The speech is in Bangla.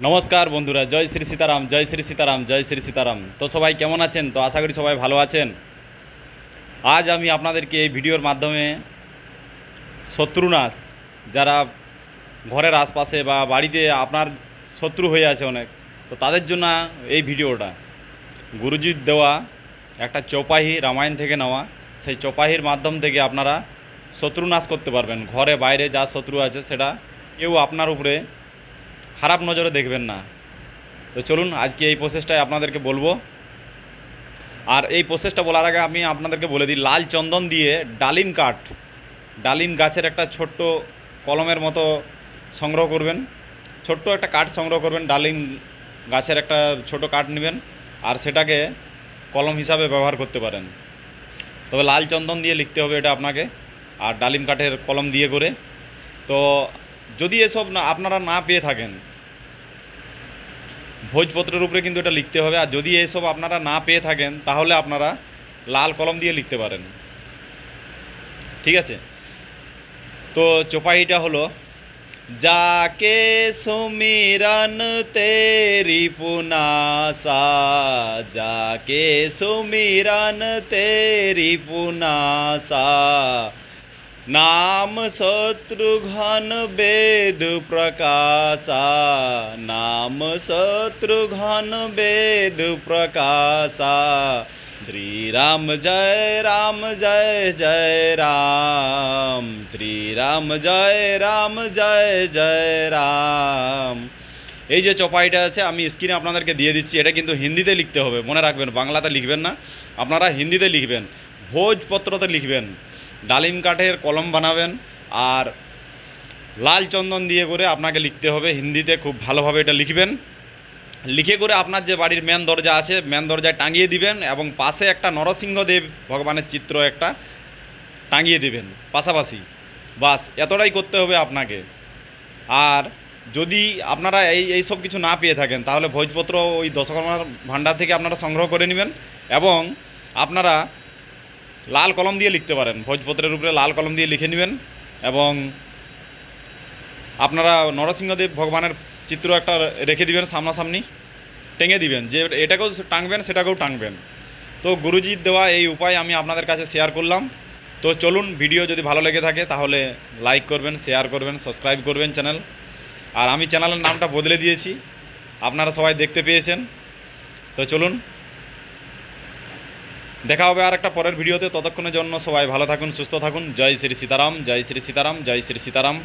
নমস্কার বন্ধুরা, জয় শ্রী সীতারাম, জয় শ্রী সীতারাম, জয় শ্রী সীতারাম। তো সবাই কেমন আছেন? তো আশা করি সবাই ভালো আছেন। আজ আমি আপনাদেরকে এই ভিডিওর মাধ্যমে শত্রুনাশ, যারা ঘরের আশপাশে বা বাড়িতে আপনার শত্রু হয়ে আছে অনেক, তো তাদের জন্য এই ভিডিওটা। গুরুজির দেওয়া, একটা চৌপাহি রামায়ণ থেকে নেওয়া, সেই চৌপাহির মাধ্যম থেকে আপনারা শত্রু নাশ করতে পারবেন। ঘরে বাইরে যা শত্রু আছে সেটা কেউ আপনার উপরে খারাপ নজরে দেখবেন না। তো চলুন, আজকে এই প্রসেসটাই আপনাদেরকে বলব। আর এই প্রসেসটা বলার আগে আমি আপনাদেরকে বলে দিই, লাল চন্দন দিয়ে ডালিম কাঠ, ডালিম গাছের একটা ছোট্ট কলমের মতো সংগ্রহ করবেন। ছোট্ট একটা কাঠ সংগ্রহ করবেন, ডালিম গাছের একটা ছোট কাঠ নেবেন আর সেটাকে কলম হিসাবে ব্যবহার করতে পারেন। তবে লাল চন্দন দিয়ে লিখতে হবে এটা আপনাকে আর ডালিম কাঠের কলম দিয়ে করে। তো যদি এসব না, আপনারা না পেয়ে থাকেন ভোজপত্রের উপরে কিন্তু এটা লিখতে হবে। আর যদি এসব আপনারা না পেয়ে থাকেন, তাহলে আপনারা লাল কলম দিয়ে লিখতে পারেন। ঠিক আছে? তো চোপাইটা হলো, যাকে সুমিরন তেরি পুনাসা, যাকে সুমিরন তেরি পুনাসা नाम शत्रुघ्न वेद प्रकाशा नाम शत्रुघ्न वेद प्रकाशा श्री राम जय राम जय जय राम श्री राम जय राम जय जय রাম এই যে চপাইটা আছে আমি স্ক্রিনে আপনাদেরকে দিয়ে দিচ্ছি এটা কিন্তু হিন্দিতে লিখতে হবে মনে রাখবেন বাংলাতে লিখবেন না আপনারা হিন্দিতে লিখবেন ভোজপত্রতে লিখবেন ডালিম কাঠের কলম বানাবেন আর লাল চন্দন দিয়ে করে আপনাকে লিখতে হবে হিন্দিতে, খুব ভালোভাবে এটা লিখবেন। লিখে করে আপনার যে বাড়ির মেন দরজা আছে মেন দরজায় টাঙিয়ে দিবেন এবং পাশে একটা নরসিংহদেব ভগবানের চিত্র একটা টাঙিয়ে দিবেন, পাশাপাশি। বাস, এতটাই করতে হবে আপনাকে। আর যদি আপনারা এই এই সব কিছু না পেয়ে থাকেন, তাহলে ভোজপত্র ওই দশকর্মার ভাণ্ডার থেকে আপনারা সংগ্রহ করে নেবেন এবং আপনারা লাল কলম দিয়ে লিখতে পারেন। ভোজপত্রের উপরে লাল কলম দিয়ে লিখে নেবেন এবং আপনারা নরসিংহদেব ভগবানের চিত্র একটা রেখে দিবেন সামনাসামনি, টেঙে দিবেন। যে এটাকেও টাঙবেন, সেটাকেও টাঙবেন। তো গুরুজির দেওয়া এই উপায় আমি আপনাদের কাছে শেয়ার করলাম। তো চলুন, ভিডিও যদি ভালো লেগে থাকে, তাহলে লাইক করবেন শেয়ার করবেন সাবস্ক্রাইব করবেন চ্যানেল আর আমি চ্যানেলের নামটা বদলে দিয়েছি, আপনারা সবাই দেখতে পেয়েছেন। তো চলুন দেখা হবে আর একটা পরের ভিডিওতে। ততক্ষণের জন্য সবাই ভালো থাকুন, সুস্থ থাকুন। জয় শ্রী সীতারাম, জয় শ্রী সীতারাম, জয় শ্রী সীতারাম।